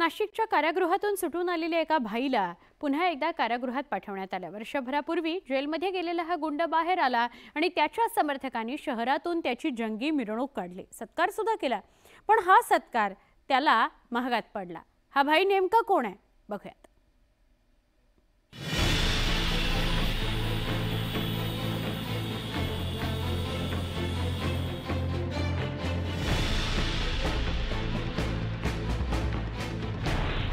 नाशिकच्या कारागृहातून सुटून आलेल्या एका भाईला पुन्हा एकदा कारागृहात पाठवण्यात आलं. वर्षभरापूर्वी जेलमध्ये गेलेला हा गुंड बाहेर आला आणि त्याच्या समर्थकांनी शहरातून त्याची जंगी मिरवणूक काढली. सत्कार सुद्धा केला. पण हा सत्कार त्याला महागात पडला. हा भाई नेमका कोण आहे? बघूया.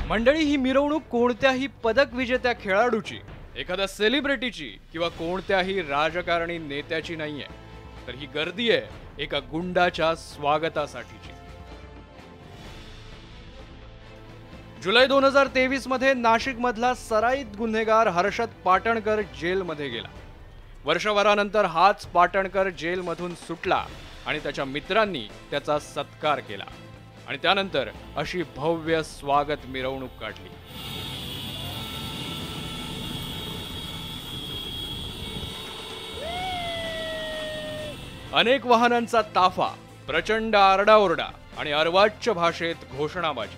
मंडळी ही मिरवणूक कोणत्याही पदक विजेत्या खेळाडूची एखाद्या सेलिब्रिटीची किंवा कोणत्याही राजकारणी नेत्याची नाहीये. तर ही गर्दी आहे एका गुंडाच्या स्वागतासाठीची. जुलै दोन हजार तेवीसमध्ये नाशिक मधला सराईत गुन्हेगार हर्षद पाटणकर जेलमध्ये गेला. वर्षभरानंतर हाच पाटणकर जेलमधून सुटला आणि त्याच्या मित्रांनी त्याचा सत्कार केला. आणि त्यानंतर अशी भव्य स्वागत मिरवणूक काढली. अनेक वाहनांचा ताफा प्रचंड आरडाओरडा आणि अर्वाच्य भाषेत घोषणाबाजी.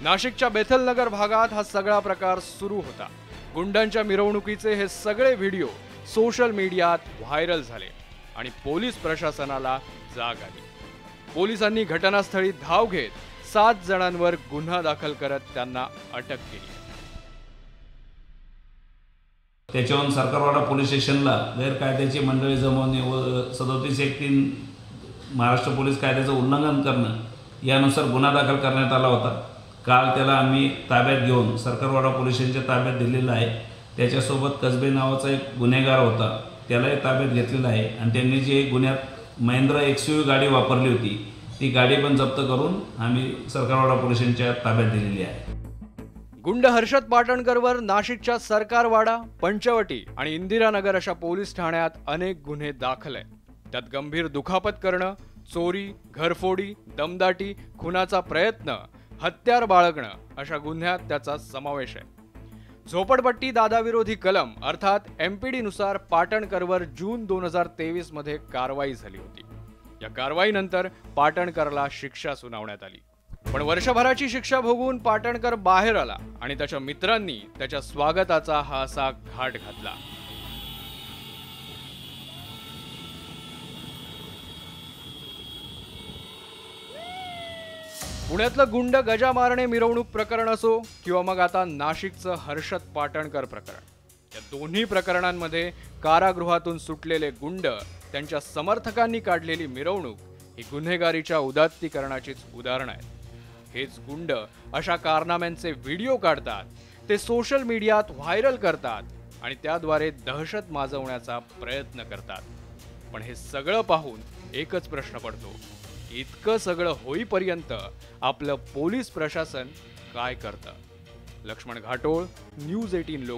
नाशिकच्या बेथलनगर भागात हा सगळा प्रकार सुरू होता. गुंडांच्या मिरवणुकीचे हे सगळे व्हिडिओ सोशल मीडियात व्हायरल झाले आणि पोलीस प्रशासनाला जाग आली. पोलिसांनी घटनास्थळी धाव घेत सात जणांवर गुन्हा दाखल करत त्यांना अटक केली. त्याच्यावरून सरकारवाडा पोलीस स्टेशनला गैरकायद्याची मंडळी जमवणे व सदोतीस एक तीन महाराष्ट्र पोलीस कायद्याचं उल्लंघन करणं यानुसार गुन्हा दाखल करण्यात आला होता. काल त्याला आम्ही ताब्यात घेऊन सरकारवाडा पोलीस स्टेशनच्या ताब्यात दिलेला आहे. त्याच्यासोबत कसबे नावाचा एक गुन्हेगार होता. त्यालाही ताब्यात घेतलेला आहे. आणि त्यांनी जे गुन्ह्यात महिंद्रा एक्स यू गाडी वापरली होती. ती गाडी पण जप्त करून आम्ही सरकारवाडा पोलिसांच्या ताब्यात दिलेली आहे. गुंड हर्षद पाटणकरवर नाशिकच्या सरकारवाडा पंचवटी आणि इंदिरानगर अशा पोलीस ठाण्यात अनेक गुन्हे दाखल आहेत. त्यात गंभीर दुखापत करणं चोरी घरफोडी दमदाटी खुनाचा प्रयत्न हत्यार बाळगणं अशा गुन्ह्यात त्याचा समावेश आहे. झोपडपट्टी दादाविरोधी कलम अर्थात एमपीडी नुसार पाटणकरवर जून दोन हजार तेवीसमध्ये कारवाई झाली होती. या कारवाईनंतर पाटणकरला शिक्षा सुनावण्यात आली. पण वर्षभराची शिक्षा भोगून पाटणकर बाहेर आला आणि त्याच्या मित्रांनी त्याच्या स्वागताचा हा असा घाट घातला. पुण्यातलं गुंड गजा मारणे मिरवणूक प्रकरण असो किंवा मग आता नाशिकचं हर्षद पाटणकर प्रकरण. या दोन्ही प्रकरणांमध्ये कारागृहातून सुटलेले गुंड त्यांच्या समर्थकांनी काढलेली मिरवणूक ही गुन्हेगारीच्या उदात्तीकरणाचीच उदाहरण आहेत. हेच गुंड अशा कारनाम्यांचे व्हिडिओ काढतात ते सोशल मीडियात व्हायरल करतात आणि त्याद्वारे दहशत माजवण्याचा प्रयत्न करतात. पण हे सगळं पाहून एकच प्रश्न पडतो इतकं सगळं होईपर्यंत आपलं पोलीस प्रशासन काय करतं? लक्ष्मण घाटोळ न्यूज एटीन लोक